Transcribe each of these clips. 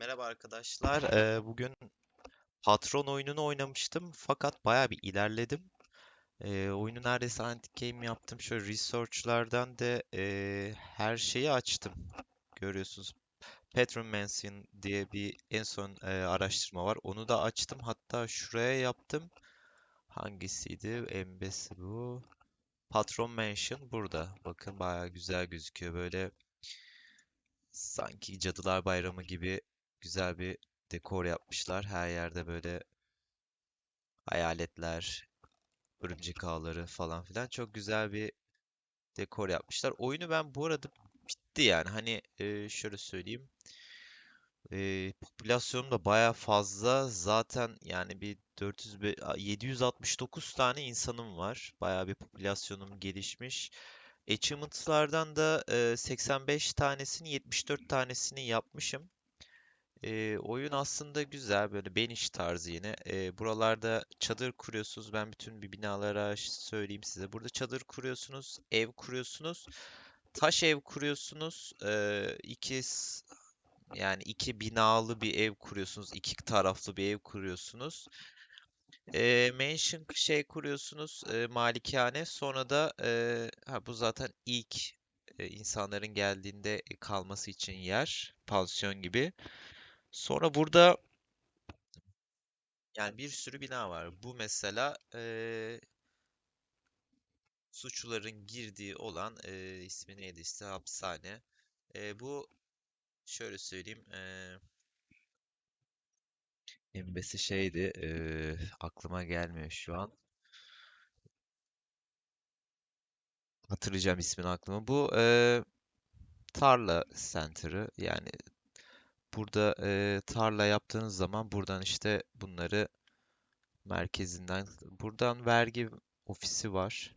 Merhaba arkadaşlar. Ee, bugün patron oyununu oynamıştım fakat bayağı bir ilerledim. Ee, oyunu neredeyse anti game yaptım. Şöyle research'lardan da ee, her şeyi açtım. Görüyorsunuz. Patron Mansion diye bir en son ee, araştırma var. Onu da açtım. Hatta şuraya yaptım. Hangisiydi? Embesi bu. Patron Mansion burada. Bakın bayağı güzel gözüküyor. Böyle sanki Cadılar Bayramı gibi güzel bir dekor yapmışlar. Her yerde böyle hayaletler, örümcek ağları falan filan. Çok güzel bir dekor yapmışlar. Oyunu ben bu arada bitti yani. Hani e, şöyle söyleyeyim. E, popülasyonum da baya fazla. Zaten yani bir 400 be- a- 769 tane insanım var. Baya bir popülasyonum gelişmiş. Achievement'lardan da e, 85 tanesini 74 tanesini yapmışım. Ee, oyun aslında güzel böyle beniş tarzı yine. Ee, buralarda çadır kuruyorsunuz. Ben bütün bir binalara söyleyeyim size. Burada çadır kuruyorsunuz, ev kuruyorsunuz, taş ev kuruyorsunuz. Ee, iki yani iki binalı bir ev kuruyorsunuz, iki taraflı bir ev kuruyorsunuz. Ee, mansion şey kuruyorsunuz, e, malikane. Sonra da e, ha bu zaten ilk e, insanların geldiğinde kalması için yer, pansiyon gibi. Sonra burada Yani bir sürü bina var. Bu mesela eee, suçluların girdiği olan eee ismi neydi işte hapishane. Eee, bu şöyle söyleyeyim. Eee embesi şeydi. eee, aklıma gelmiyor şu an. Hatırlayacağım ismini aklıma. Bu eee, tarla center'ı. Yani burada eee, tarla yaptığınız zaman buradan işte bunları merkezinden buradan vergi ofisi var.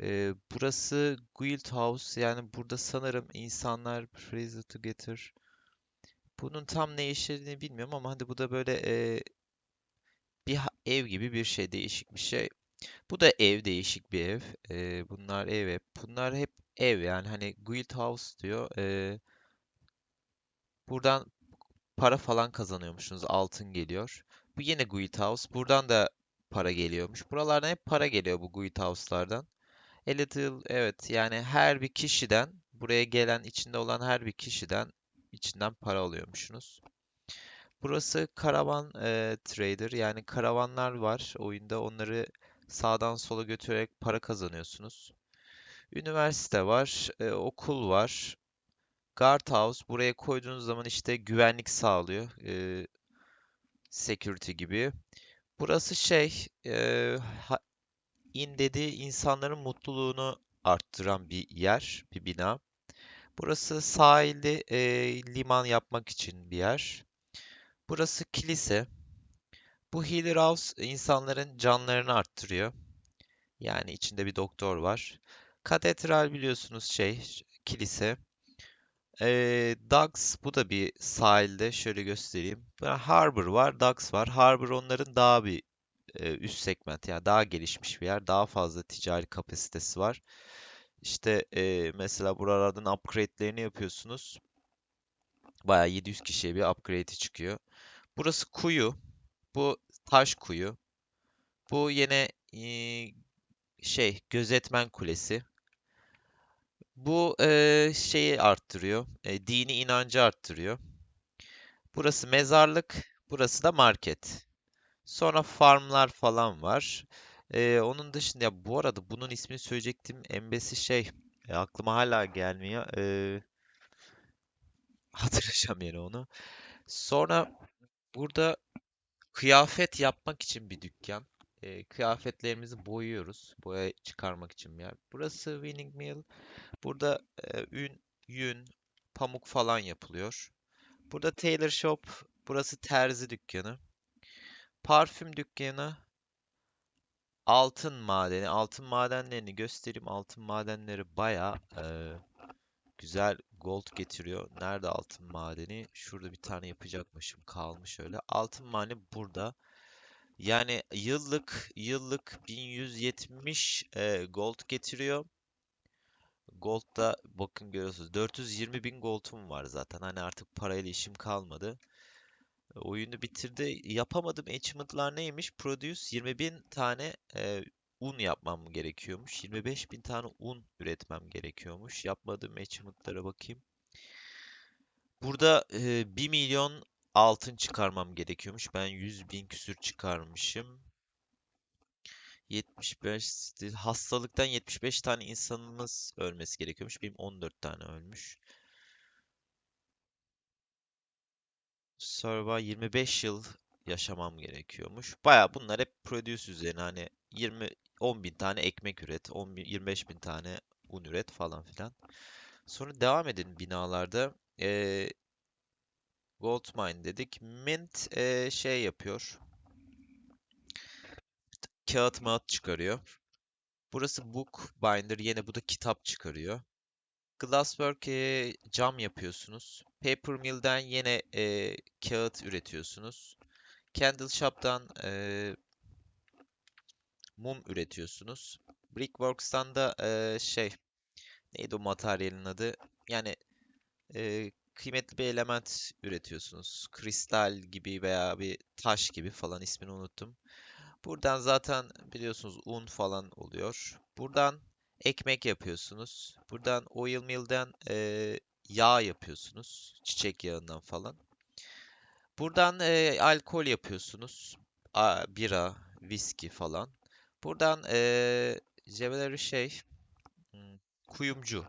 Ee, burası Guild House yani burada sanırım insanlar Freezer Together. Bunun tam ne işlediğini bilmiyorum ama hadi bu da böyle e, bir ev gibi bir şey değişik bir şey. Bu da ev değişik bir ev. Ee, bunlar ev hep. Bunlar hep ev yani hani Guild House diyor. Ee, buradan para falan kazanıyormuşsunuz. Altın geliyor. Bu yine Guild House. Buradan da para geliyormuş. Buralardan hep para geliyor bu Guild House'lardan. A little, evet yani her bir kişiden buraya gelen içinde olan her bir kişiden içinden para alıyormuşsunuz. Burası karavan e, trader yani karavanlar var oyunda onları sağdan sola götürerek para kazanıyorsunuz. Üniversite var, e, okul var, guard house buraya koyduğunuz zaman işte güvenlik sağlıyor, e, security gibi. Burası şey e, ha- in dediği insanların mutluluğunu arttıran bir yer, bir bina. Burası sahilde e, liman yapmak için bir yer. Burası kilise. Bu Healer House insanların canlarını arttırıyor. Yani içinde bir doktor var. Katedral biliyorsunuz şey, kilise. E, Docks bu da bir sahilde. Şöyle göstereyim. Böyle Harbor var, Docks var. Harbor onların daha bir e, üst segment yani daha gelişmiş bir yer. Daha fazla ticari kapasitesi var. İşte e, mesela buralardan upgrade'lerini yapıyorsunuz. Bayağı 700 kişiye bir upgrade'i çıkıyor. Burası kuyu. Bu taş kuyu. Bu yine eee, şey gözetmen kulesi. Bu eee, şeyi arttırıyor. e, dini inancı arttırıyor. Burası mezarlık. Burası da market. Sonra farmlar falan var. Eee, onun dışında ya bu arada bunun ismini söyleyecektim. Embesi şey e, aklıma hala gelmiyor. Eee hatırlayacağım yine onu. Sonra burada Kıyafet yapmak için bir dükkan. Ee, kıyafetlerimizi boyuyoruz. Boya çıkarmak için bir yer. Burası Winning Mill. Burada e, ün, yün, pamuk falan yapılıyor. Burada Tailor Shop. Burası terzi dükkanı. Parfüm dükkanı. Altın madeni. Altın madenlerini göstereyim. Altın madenleri baya güzel gold getiriyor. Nerede altın madeni? Şurada bir tane yapacakmışım. Kalmış öyle. Altın madeni burada. Yani yıllık yıllık 1170 e, gold getiriyor. Gold'da bakın görüyorsunuz 420 bin gold'um var zaten. Hani artık parayla işim kalmadı. E, Oyunu bitirdi. Yapamadığım achievement'lar neymiş? Produce 20 bin tane e, un yapmam gerekiyormuş. 25 bin tane un üretmem gerekiyormuş. Yapmadığım achievement'lara bakayım. Burada e, 1 milyon altın çıkarmam gerekiyormuş. Ben 100 bin küsür çıkarmışım. 75 hastalıktan 75 tane insanımız ölmesi gerekiyormuş. Benim 14 tane ölmüş. Server 25 yıl yaşamam gerekiyormuş. Baya bunlar hep produce üzerine hani 20 10 bin tane ekmek üret, 10 bin, 25 bin tane un üret falan filan. Sonra devam edin binalarda. Ee, gold mine dedik. Mint ee, şey yapıyor. Kağıt mağıt çıkarıyor. Burası book binder. Yine bu da kitap çıkarıyor. Glasswork e, cam yapıyorsunuz. Paper Mill'den yine e, kağıt üretiyorsunuz. Candle Shop'tan e, mum üretiyorsunuz. Brickworks'tan da e, şey neydi o materyalin adı? Yani e, kıymetli bir element üretiyorsunuz. Kristal gibi veya bir taş gibi falan ismini unuttum. Buradan zaten biliyorsunuz un falan oluyor. Buradan ekmek yapıyorsunuz. Buradan oil mill'den eee, yağ yapıyorsunuz. Çiçek yağından falan. Buradan eee, alkol yapıyorsunuz. A, bira, viski falan. Buradan eee jewelry şey, hmm, kuyumcu,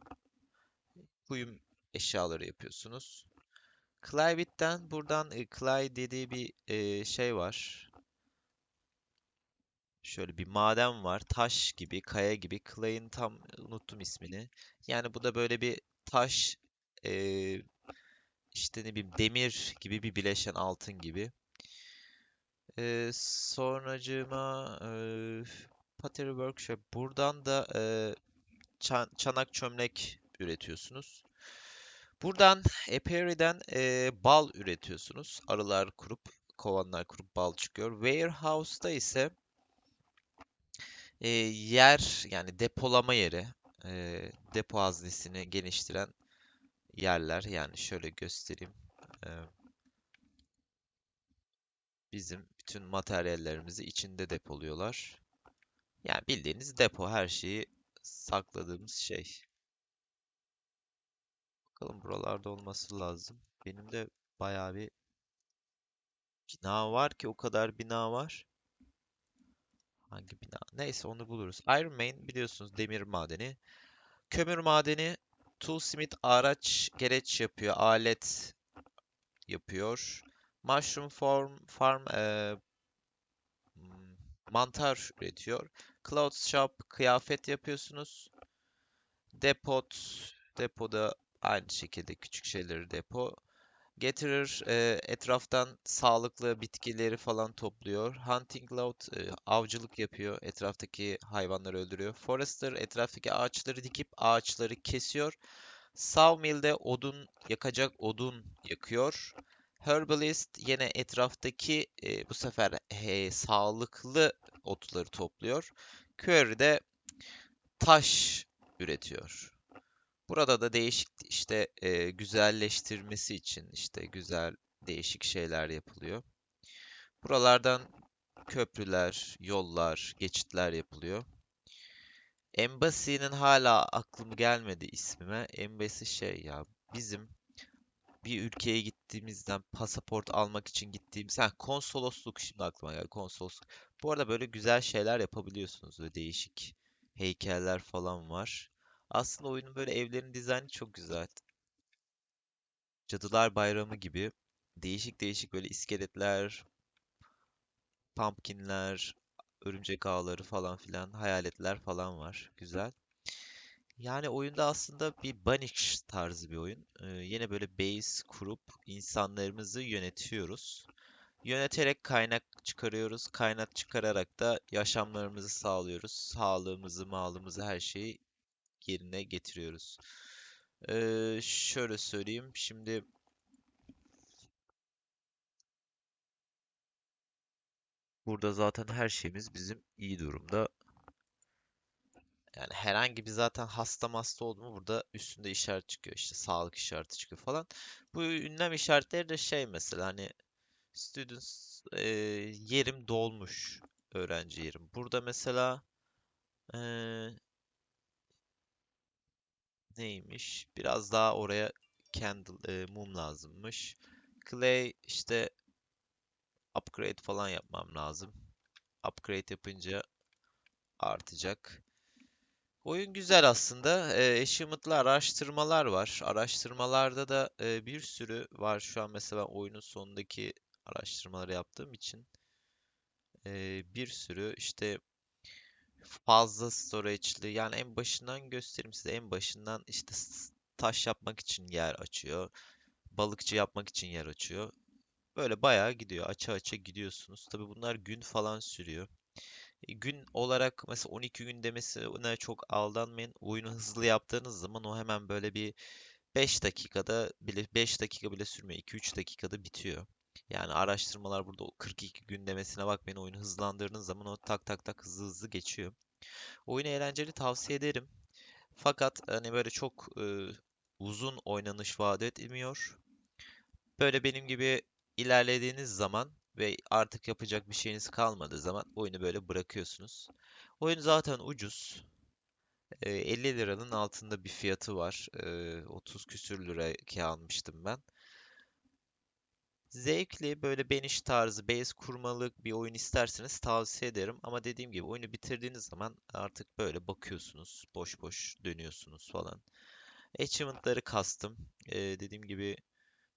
kuyum eşyaları yapıyorsunuz. Clyde'den buradan e, Clyde dediği bir e, şey var. Şöyle bir maden var. Taş gibi, kaya gibi. Clay'in tam unuttum ismini. Yani bu da böyle bir taş, eee, işte ne bileyim demir gibi bir bileşen altın gibi. Eee sonracığıma eee Pottery Workshop. Buradan da eee, çan- çanak çömlek üretiyorsunuz. Buradan Apiary'den eee, bal üretiyorsunuz. Arılar kurup, kovanlar kurup bal çıkıyor. Warehouse'da ise e, yer yani depolama yeri, e, depo haznesini geliştiren yerler. Yani şöyle göstereyim. E, bizim bütün materyallerimizi içinde depoluyorlar. Yani bildiğiniz depo her şeyi sakladığımız şey. Bakalım buralarda olması lazım. Benim de bayağı bir bina var ki o kadar bina var. Hangi bina? Neyse onu buluruz. Iron Main biliyorsunuz demir madeni. Kömür madeni Toolsmith araç gereç yapıyor, alet yapıyor. Mushroom Farm, farm eee, hmm, mantar üretiyor. Clothes Shop kıyafet yapıyorsunuz. Depot, depoda aynı şekilde küçük şeyleri depo. Getirir e, etraftan sağlıklı bitkileri falan topluyor. Hunting Loud e, avcılık yapıyor. Etraftaki hayvanları öldürüyor. Forester etraftaki ağaçları dikip ağaçları kesiyor. Sawmill'de odun yakacak odun yakıyor. Herbalist yine etraftaki e, bu sefer e, sağlıklı otları topluyor. Quarry'de taş üretiyor. Burada da değişik işte e, güzelleştirmesi için işte güzel değişik şeyler yapılıyor. Buralardan köprüler, yollar, geçitler yapılıyor. Embassy'nin hala aklım gelmedi ismime. Embassy şey ya bizim bir ülkeye gittiğimizden pasaport almak için gittiğimiz ha konsolosluk şimdi aklıma geldi konsolosluk. Bu arada böyle güzel şeyler yapabiliyorsunuz. Böyle değişik heykeller falan var. Aslında oyunun böyle evlerin dizaynı çok güzel. Cadılar Bayramı gibi değişik değişik böyle iskeletler, pumpkinler, örümcek ağları falan filan, hayaletler falan var. Güzel. Yani oyunda aslında bir Banished tarzı bir oyun. Ee, yine böyle base kurup insanlarımızı yönetiyoruz. Yöneterek kaynak çıkarıyoruz. Kaynak çıkararak da yaşamlarımızı sağlıyoruz. Sağlığımızı, malımızı, her şeyi yerine getiriyoruz. Ee, şöyle söyleyeyim. Şimdi burada zaten her şeyimiz bizim iyi durumda. Yani herhangi bir zaten hasta hasta oldu mu burada üstünde işaret çıkıyor işte sağlık işareti çıkıyor falan. Bu ünlem işaretleri de şey mesela hani students e, yerim dolmuş öğrenci yerim. Burada mesela e, neymiş? Biraz daha oraya candle e, mum lazımmış. Clay işte upgrade falan yapmam lazım. Upgrade yapınca artacak. Oyun güzel aslında. E, araştırmalar var. Araştırmalarda da e, bir sürü var. Şu an mesela ben oyunun sonundaki araştırmaları yaptığım için e, bir sürü işte fazla storage'lı yani en başından göstereyim size. En başından işte taş yapmak için yer açıyor. Balıkçı yapmak için yer açıyor. Böyle bayağı gidiyor. Aça aça gidiyorsunuz. Tabii bunlar gün falan sürüyor. E, Gün olarak mesela 12 gün demesine çok aldanmayın. Oyunu hızlı yaptığınız zaman o hemen böyle bir 5 dakikada bile 5 dakika bile sürmüyor. 2-3 dakikada bitiyor. Yani araştırmalar burada o 42 gün demesine bakmayın. Oyunu hızlandırdığınız zaman o tak tak tak hızlı hızlı geçiyor. Oyunu eğlenceli tavsiye ederim. Fakat hani böyle çok e, uzun oynanış vaat etmiyor. Böyle benim gibi ilerlediğiniz zaman ve artık yapacak bir şeyiniz kalmadığı zaman oyunu böyle bırakıyorsunuz. Oyun zaten ucuz. Ee, 50 liranın altında bir fiyatı var. Ee, 30 küsür lira ki almıştım ben. Zevkli böyle beniş tarzı base kurmalık bir oyun isterseniz tavsiye ederim. Ama dediğim gibi oyunu bitirdiğiniz zaman artık böyle bakıyorsunuz. Boş boş dönüyorsunuz falan. Achievement'ları kastım. Ee, dediğim gibi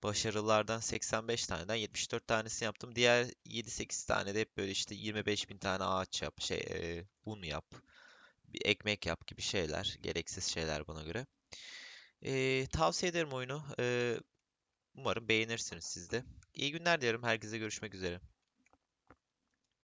Başarılardan 85 taneden 74 tanesini yaptım. Diğer 7-8 tane de hep böyle işte 25 bin tane ağaç yap, şey e, un yap, bir ekmek yap gibi şeyler. Gereksiz şeyler bana göre. E, tavsiye ederim oyunu. E, umarım beğenirsiniz siz de. İyi günler dilerim. Herkese görüşmek üzere.